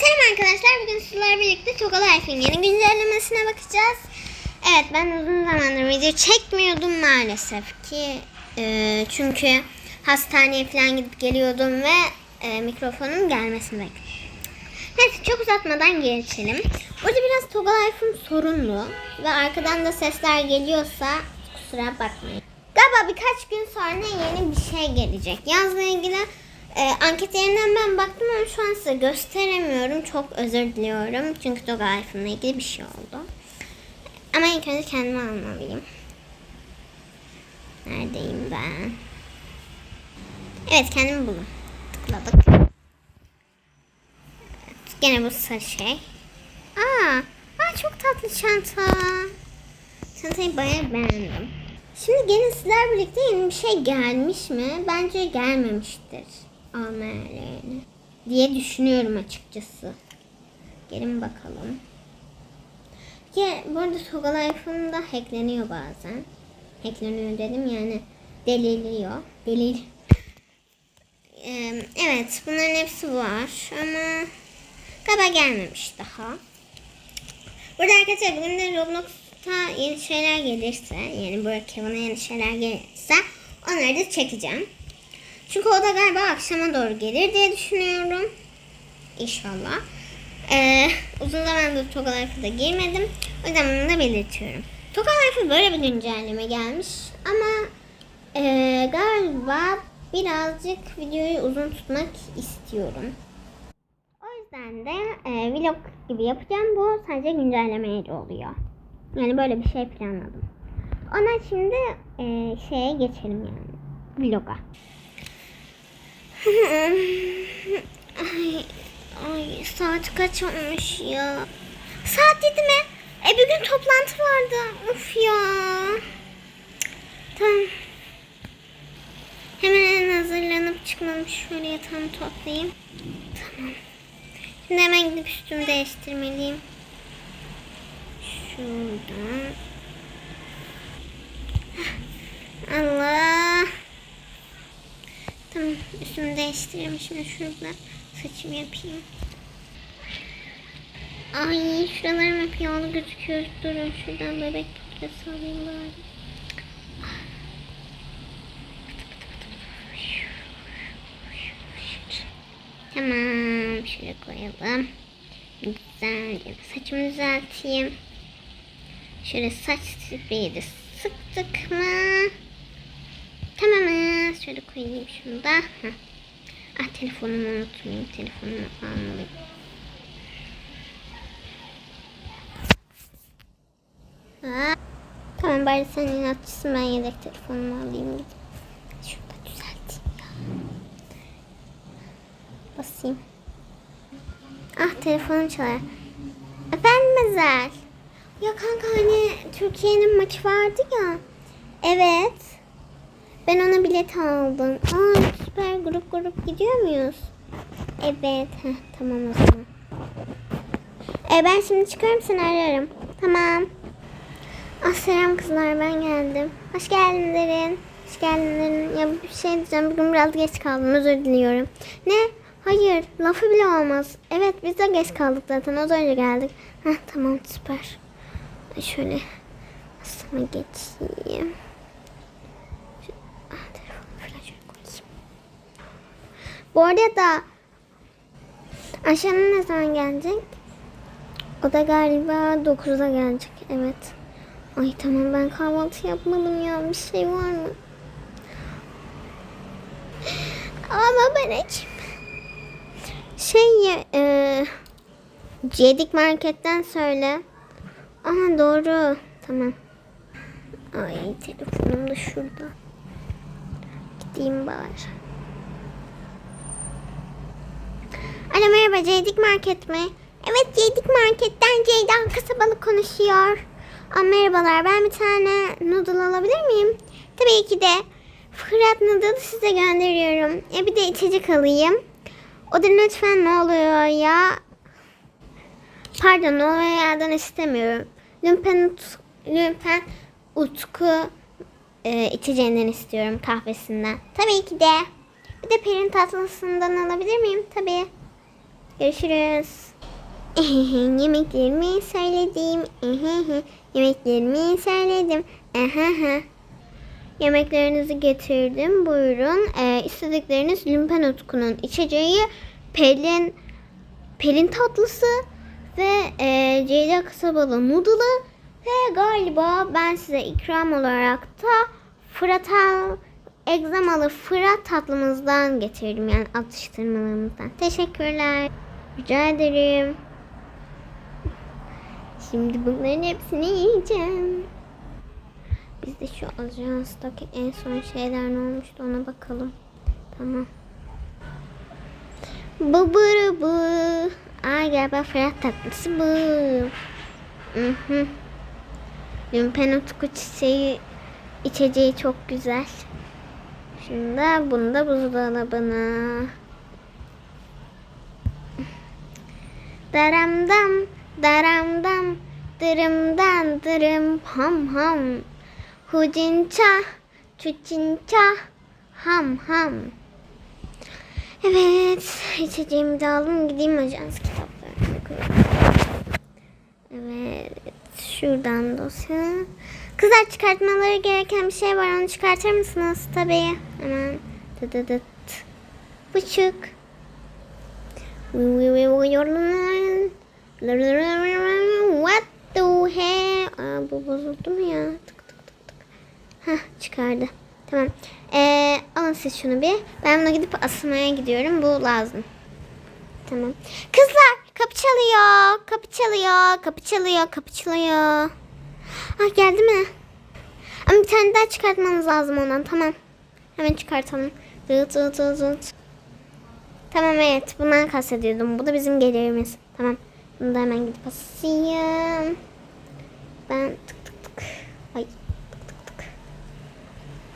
Selam arkadaşlar. Bugün sizlerle birlikte Togal Life'in yeni güncellemesine bakacağız. Evet ben uzun zamandır video çekmiyordum maalesef ki. Ee, çünkü hastaneye falan gidip geliyordum ve e, mikrofonun gelmesini bekliyordum. Neyse çok uzatmadan geçelim. Burada biraz Togal Life'ım sorunlu ve arkadan da sesler geliyorsa kusura bakmayın. Galiba birkaç gün sonra yeni bir şey gelecek. Yazla ilgili e, anketlerinden ben baktım ama şu an size gösteremiyorum. Çok özür diliyorum. Çünkü Togal Life'ımla ilgili bir şey oldu. Ama ilk önce kendimi almalıyım. Neredeyim ben? Evet kendimi buldum. Tıkladık. Evet, gene bu sarı şey. Aa, aa çok tatlı çanta. Çantayı bayağı beğendim. Şimdi gene sizler birlikte yeni bir şey gelmiş mi? Bence gelmemiştir. Yerlerine. Diye düşünüyorum açıkçası. Gelin bakalım. Ya bu arada Togal iPhone'da hackleniyor bazen. Hackleniyor dedim yani deliliyor. Delil. Evet bunların hepsi var ama galiba gelmemiş daha. Burada arkadaşlar bugün de Roblox'ta yeni şeyler gelirse yani böyle Kevin'a yeni şeyler gelirse onları da çekeceğim. Çünkü o da galiba akşama doğru gelir diye düşünüyorum. İnşallah. Ee, uzun zamandır Toga Life'a da girmedim. O yüzden da belirtiyorum. Toga Life'a böyle bir güncelleme gelmiş. Ama e, galiba birazcık videoyu uzun tutmak istiyorum. O yüzden de e, vlog gibi yapacağım. Bu sadece güncellemeyle oluyor. Yani böyle bir şey planladım. Ona şimdi e, şeye geçelim yani. Vloga. Ay, ay saat kaç olmuş ya? Saat yedi mi? E bugün toplantı vardı. Of ya. Tamam. Hemen hazırlanıp çıkmam. Şöyle yatağımı toplayayım. Tamam. Şimdi hemen gidip üstümü değiştirmeliyim. Şuradan. Üstümü değiştireyim. Şimdi şurada saçımı yapayım. Ay şuralarım hep yağlı gözüküyor. Durun şuradan bebek pudrası alayım bari. Tamam şöyle koyalım. Güzel. Saçımı düzelteyim. Şöyle saç spreyi de sıktık mı? Tamamız. Şöyle koyayım şunu da. Heh. Ah telefonumu unutmayayım. Telefonumu almalıyım. Ah. Tamam bari sen inatçısın ben yedek telefonumu alayım. gidip. Şurada düzelteyim ya. Basayım. Ah telefonum çalar. Efendim Ezel. Ya kanka hani Türkiye'nin maçı vardı ya. Evet. Ben ona bilet aldım. Aa süper grup grup gidiyor muyuz? Evet. Heh, tamam o zaman. E, ben şimdi çıkarım seni ararım. Tamam. Ah selam kızlar ben geldim. Hoş geldin Derin. Hoş geldin Derin. Ya bir şey diyeceğim. Bugün biraz geç kaldım. Özür diliyorum. Ne? Hayır. Lafı bile olmaz. Evet biz de geç kaldık zaten. Az önce geldik. Heh, tamam süper. Şöyle masama geçeyim. Şu- Ah, telefonu falan şöyle koyayım. Bu arada Ayşe'nin ne zaman gelecek? O da galiba 9'da gelecek. Evet. Ay tamam ben kahvaltı yapmadım ya. Bir şey var mı? Ama ben açım. Şey e, Cedik marketten söyle. Aha doğru. Tamam. Ay telefonum da şurada. Gideyim bari. Alo merhaba Cedik Market mi? Evet Cedik Market'ten Ceyda Kasabalı konuşuyor. Aa, merhabalar ben bir tane noodle alabilir miyim? Tabii ki de. Fırat noodle'ı size gönderiyorum. E bir de içecek alayım. O da lütfen ne oluyor ya? Pardon o yerden istemiyorum. Lümpen, Ut- lümpen Utku e, içeceğinden istiyorum kahvesinden. Tabii ki de. Bir de Perin tatlısından alabilir miyim? Tabii. Görüşürüz. Yemeklerimi söyledim. Yemeklerimi söyledim. Yemeklerinizi getirdim. Buyurun. Ee, istedikleriniz Lümpen Utku'nun içeceği Pelin Pelin tatlısı ve e, Ceyda kasabalı noodle'ı ve galiba ben size ikram olarak da Fıratal egzamalı Fırat tatlımızdan getirdim yani atıştırmalarımızdan. Teşekkürler. Rica ederim. Şimdi bunların hepsini yiyeceğim. Biz de şu ajanstaki en son şeyler ne olmuştu ona bakalım. Tamam. Bu bu bu. Ay galiba Fırat tatlısı bu. Hı hı. Lümpen utku çiçeği içeceği çok güzel. Şimdi bunu da buzdolabına. Daramdam, daramdam, dırımdan dırım ham ham. Hucinça, çuçinça, ham ham. Evet, içeceğimi de aldım. Gideyim ajans kitaplarına koyayım. Evet, şuradan dosya. Kızlar çıkartmaları gereken bir şey var. Onu çıkartır mısınız? Tabii. Hemen. Dıdıdıt. Buçuk. What the hell? Aa, bu bozuldu mu ya? Tık tık tık tık. Hah çıkardı. Tamam. Ee, alın siz şunu bir. Ben buna gidip asmaya gidiyorum. Bu lazım. Tamam. Kızlar kapı çalıyor. Kapı çalıyor. Kapı çalıyor. Kapı çalıyor. Ah geldi mi? Ama bir tane daha çıkartmamız lazım ondan. Tamam. Hemen çıkartalım. Zıt zıt zıt. Tamam evet. Bundan kastediyordum. Bu da bizim gelirimiz. Tamam. Bunu da hemen gidip asayım. Ben tık tık tık. Ay tık tık tık.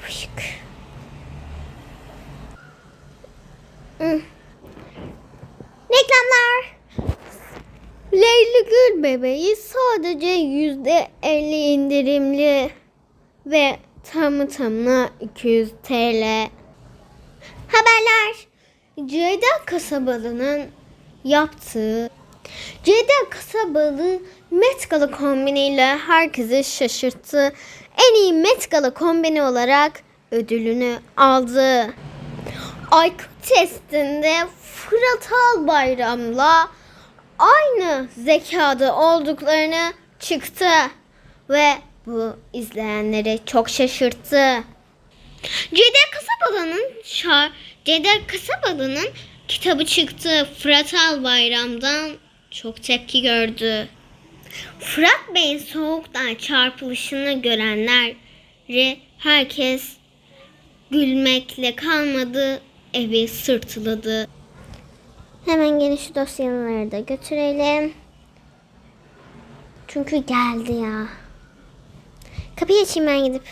Fışık. Hı. Reklamlar. Leyli Gül bebeği sadece yüzde elli indirimli ve tamı tamına 200 TL. Haberler. Ceyda Kasabalı'nın yaptığı Ceyda Kasabalı Met Gala kombiniyle herkesi şaşırttı. En iyi Met Gala kombini olarak ödülünü aldı. IQ testinde Fırat Albayram'la aynı zekada olduklarını çıktı ve bu izleyenleri çok şaşırttı. Cede Kasabalı'nın Cede Kasabalı'nın kitabı çıktı. Fırat Albayram'dan çok tepki gördü. Fırat Bey'in soğuktan çarpılışını görenleri herkes gülmekle kalmadı, evi sırtladı. Hemen gene şu dosyaları da götürelim. Çünkü geldi ya. Kapıyı açayım ben gidip.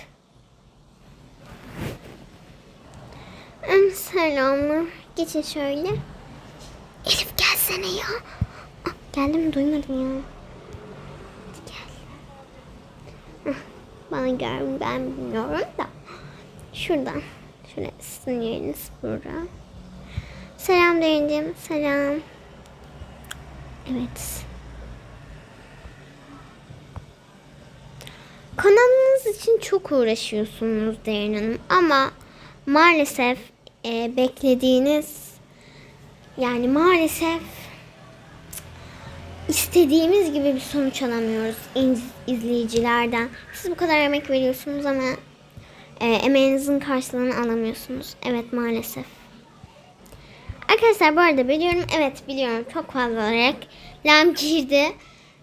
Selamlar. Geçin şöyle. Elif gelsene ya. Geldi mi duymadım ya. Hadi gel. Bana gel ben bilmiyorum da. Şuradan. Şöyle sizin yeriniz burada. Selam Derincim. Selam. Evet. Kanalınız için çok uğraşıyorsunuz Derin Hanım ama maalesef e, beklediğiniz yani maalesef istediğimiz gibi bir sonuç alamıyoruz iz- izleyicilerden. Siz bu kadar emek veriyorsunuz ama e, emeğinizin karşılığını alamıyorsunuz. Evet maalesef. Arkadaşlar bu arada biliyorum evet biliyorum çok fazla reklam girdi.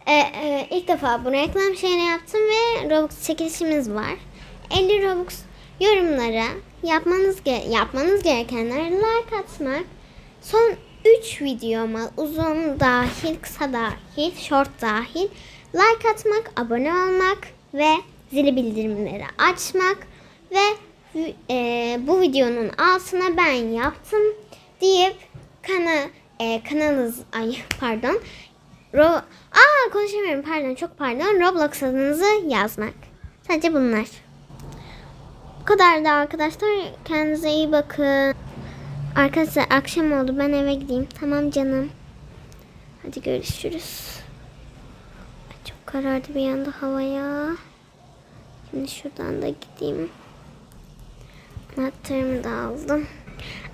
Ee, e, ilk defa bu reklam şeyini yaptım ve Robux çekilişimiz var. 50 Robux yorumlara yapmanız ge- yapmanız gerekenler like atmak. Son 3 videoma uzun dahil, kısa dahil, short dahil like atmak, abone olmak ve zili bildirimleri açmak ve e, bu videonun altına ben yaptım deyip kana e, kanalınız ay pardon Ro Aa konuşamıyorum pardon çok pardon Roblox adınızı yazmak. Sadece bunlar. Bu kadar da arkadaşlar. Kendinize iyi bakın. Arkadaşlar akşam oldu ben eve gideyim. Tamam canım. Hadi görüşürüz. Çok karardı bir anda havaya. Şimdi şuradan da gideyim. Anahtarımı da aldım.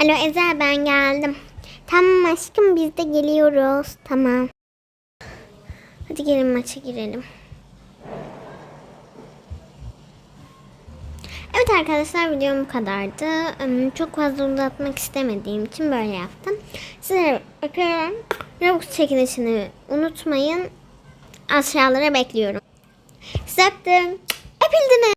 Alo Ezel ben geldim. Tamam aşkım biz de geliyoruz. Tamam. Hadi gelin maça girelim. Evet arkadaşlar videom bu kadardı. Çok fazla uzatmak istemediğim için böyle yaptım. Sizlere öpüyorum. Robux çekilişini unutmayın. Aşağılara bekliyorum. Sizi öptüm. Öpüldünüz.